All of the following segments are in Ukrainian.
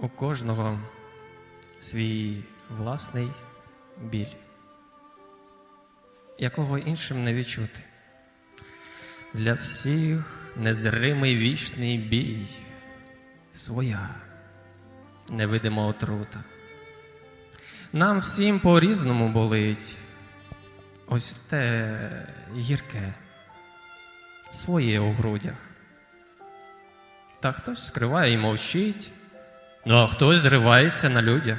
у кожного свій власний біль, якого іншим не відчути. Для всіх незримий вічний бій, своя невидима отрута. Нам всім по-різному болить ось те гірке, своє у грудях. Та хтось скриває і мовчить, а хтось зривається на людях.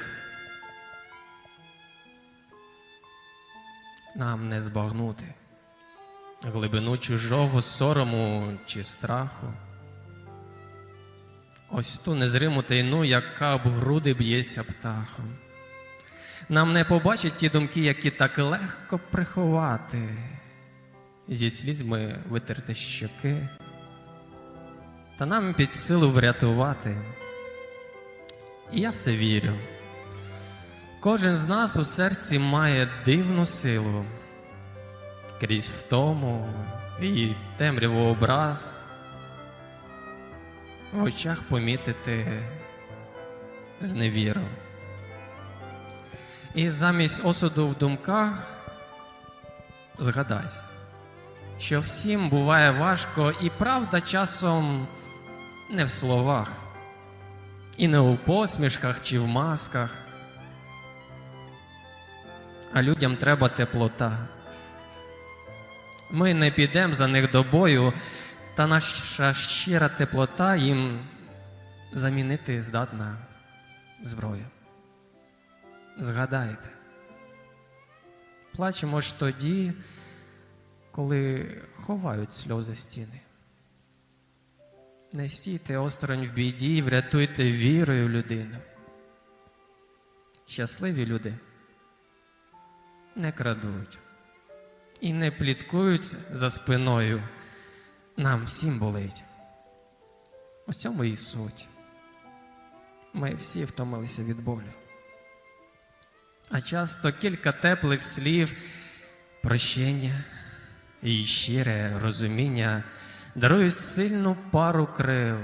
Нам не збагнути глибину чужого сорому чи страху. Ось ту незриму тайну, яка об груди б'ється птахом. Нам не побачить ті думки, які так легко приховати, зі слізьми витерти щоки, та нам під силу врятувати. І я все вірю. Кожен з нас у серці має дивну силу, крізь втому і темряву образ, в очах помітити зневіру. І замість осуду в думках згадай, що всім буває важко, і правда часом не в словах, і не у посмішках чи в масках, а людям треба теплота. Ми не підемо за них до бою, та наша щира теплота їм замінити здатна зброя. Згадайте, плачемо ж тоді, коли ховають сльози стіни. Не стійте осторонь в біді, врятуйте вірою людину. Щасливі люди не крадуть і не пліткують за спиною. Нам всім болить. Ось цьому і суть. Ми всі втомилися від болю. А часто кілька теплих слів, прощення і щире розуміння дарують сильну пару крил,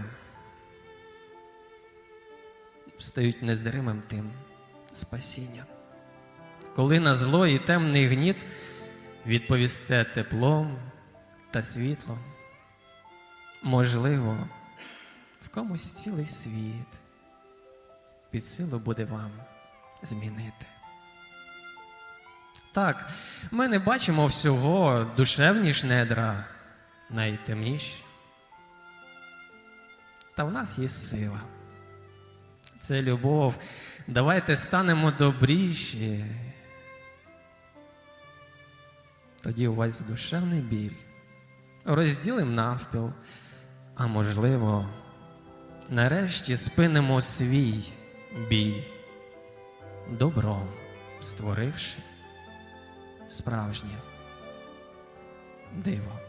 стають незримим тим спасінням. Коли на зло і темний гніт відповісте теплом та світлом, можливо, в комусь цілий світ під силу буде вам змінити. Так, ми не бачимо всього душевні ж недра, найтемніші. Та в нас є сила. Це любов. Давайте станемо добріші. Тоді увесь душевний біль розділим навпіл, а можливо, нарешті спинимо свій бій, добром створивши справжнє диво.